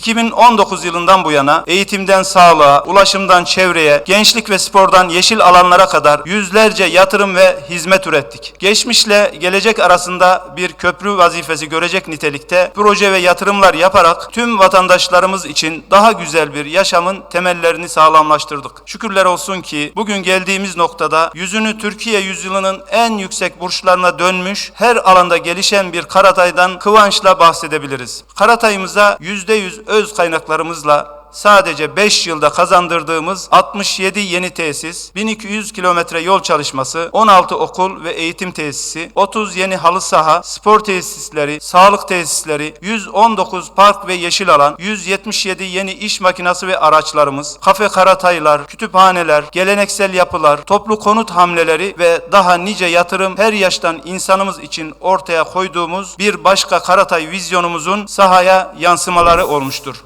2019 yılından bu yana eğitimden sağlığa, ulaşımdan çevreye, gençlik ve spordan yeşil alanlara kadar yüzlerce yatırım ve hizmet ürettik. Geçmişle gelecek arasında bir köprü vazifesi görecek nitelikte proje ve yatırımlar yaparak tüm vatandaşlarımız için daha güzel bir yaşamın temellerini sağlamlaştırdık. Şükürler olsun ki bugün geldiğimiz noktada yüzünü Türkiye yüzyılının en yüksek burçlarına dönmüş, her alanda gelişen bir Karatay'dan kıvançla bahsedebiliriz. Karatay'ımıza %100 öz kaynaklarımızla sadece 5 yılda kazandırdığımız 67 yeni tesis, 1200 kilometre yol çalışması, 16 okul ve eğitim tesisi, 30 yeni halı saha, spor tesisleri, sağlık tesisleri, 119 park ve yeşil alan, 177 yeni iş makinası ve araçlarımız, kafe karataylar, kütüphaneler, geleneksel yapılar, toplu konut hamleleri ve daha nice yatırım her yaştan insanımız için ortaya koyduğumuz bir başka Karatay vizyonumuzun sahaya yansımaları olmuştur.